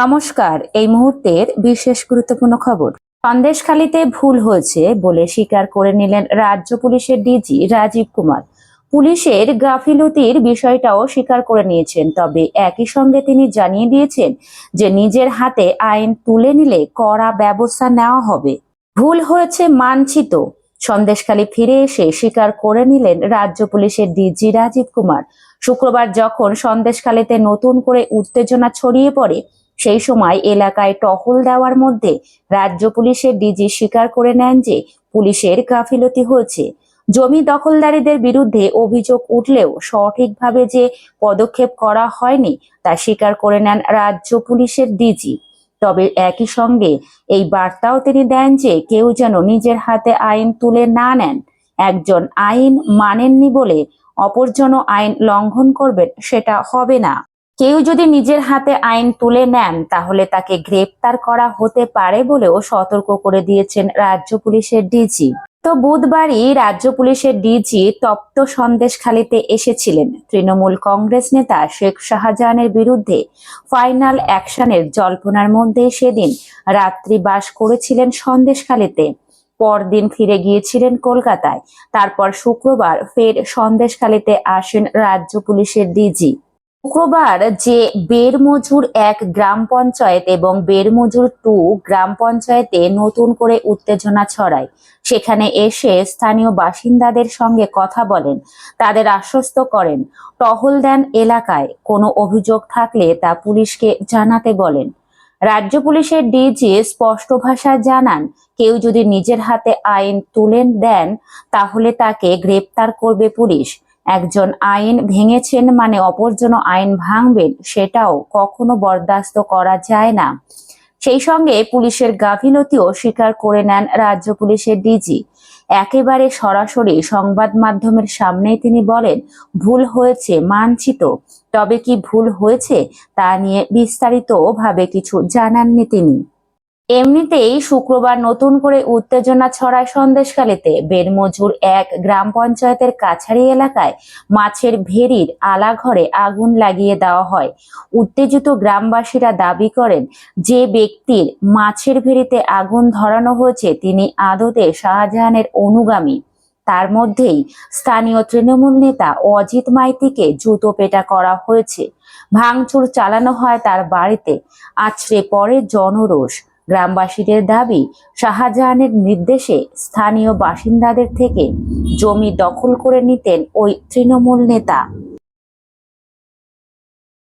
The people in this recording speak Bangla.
নমস্কার, এই মুহূর্তের বিশেষ গুরুত্বপূর্ণ খবর। সন্দেশখালীতে ভুল হয়েছে বলে স্বীকার করে নিলেন রাজ্য পুলিশের ডিজি রাজীব কুমার। পুলিশের গাফিলতির বিষয়টাও স্বীকার করে নিয়েছেন, তবে একই সঙ্গে তিনি জানিয়ে দিয়েছেন যে নিজের হাতে আইন তুলে নিলে কড়া ব্যবস্থা নেওয়া হবে। ভুল হয়েছে মানচিত। সন্দেশখালী ফিরে এসে স্বীকার করে নিলেন রাজ্য পুলিশের ডিজি রাজীব কুমার। শুক্রবার যখন সন্দেশখালীতে নতুন করে উত্তেজনা ছড়িয়ে পড়ে সেই সময় এলাকায় টহল দেওয়ার মধ্যে রাজ্য পুলিশের ডিজি স্বীকার করে নেন যে পুলিশের গাফিলতি হয়েছে। জমি দখলদারীদের বিরুদ্ধে অভিযোগ উঠলেও সঠিকভাবে যে পদক্ষেপ করা হয়নি তা স্বীকার করে নেন রাজ্য পুলিশের ডিজি। তবে একই সঙ্গে এই বার্তাও তিনি দেন যে কেউ যেন নিজের হাতে আইন তুলে না নেন। একজন আইন মানেননি বলে অপরজন আইন লঙ্ঘন করবেন সেটা হবে না। কেউ যদি নিজের হাতে আইন তুলে নেন, তাহলে তাকে গ্রেপ্তার করা হতে পারে বলেও সতর্ক করে দিয়েছেন রাজ্য পুলিশের ডিজি। তো বুধবারই রাজ্য পুলিশের ডিজি তপ্ত সন্দেশখালিতে এসেছিলেন। তৃণমূল কংগ্রেস নেতা শেখ শাহজাহানের বিরুদ্ধে ফাইনাল অ্যাকশনের জল্পনার মধ্যে সেদিন রাত্রি বাস করেছিলেন সন্দেশখালিতে। পরদিন ফিরে গিয়েছিলেন কলকাতায়। তারপর শুক্রবার ফের সন্দেশখালিতে আসেন রাজ্য পুলিশের ডিজি। শুক্রবার যে বেরমজুর এক গ্রাম পঞ্চায়েত এবং বেরমজুর টু গ্রাম পঞ্চায়েতে নতুন করে উত্তেজনা ছড়ায়। সেখানে এসে স্থানীয় বাসিন্দাদের সঙ্গে কথা বলেন, তাদের আশ্বস্ত করেন। টহল দেন এলাকায়, কোনো অভিযোগ থাকলে তা পুলিশকে জানাতে বলেন। রাজ্য পুলিশের ডিজি স্পষ্ট ভাষায় জানান, কেউ যদি নিজের হাতে আইন তুলে দেন, তাহলে তাকে গ্রেপ্তার করবে পুলিশ। একজন আইন ভেঙেছেন মানে অপরজন আইন ভাঙবেন, সেটাও কখনো বরদাস্ত করা যায় না। সেই সঙ্গে পুলিশের গাফিলতিও স্বীকার করে নেন রাজ্য পুলিশের ডিজি। একেবারে সরাসরি সংবাদ মাধ্যমের সামনেই তিনি বলেন, ভুল হয়েছে মানচিত তবে কি ভুল হয়েছে তা নিয়ে বিস্তারিত ভাবে কিছু জানাননি তিনি। এমনিতেই শুক্রবার নতুন করে উত্তেজনা ছড়ায় সন্দেশখালীতে। বেরমজুর এক গ্রাম পঞ্চায়েতের কাছারি এলাকায় মাছের ভেরির আলাঘরে আগুন লাগিয়ে দেওয়া হয়। উত্তেজিত গ্রামবাসীরা দাবি করেন, যে ব্যক্তির মাছের ভেরিতে আগুন ধরানো হয়েছে, তিনি আদতে শাহজাহানের অনুগামী। তার মধ্যেই স্থানীয় তৃণমূল নেতা অজিত মাইতিকে জুতো পেটা করা হয়েছে। ভাঙচুর চালানো হয় তার বাড়িতে। আছড়ে পড়ে জনরোষ। গ্রামবাসীদের দাবি শাহজাহানের নির্দেশে স্থানীয় বাসিন্দাদের থেকে জমি দখল করে নিতেন ওই তৃণমূল নেতা।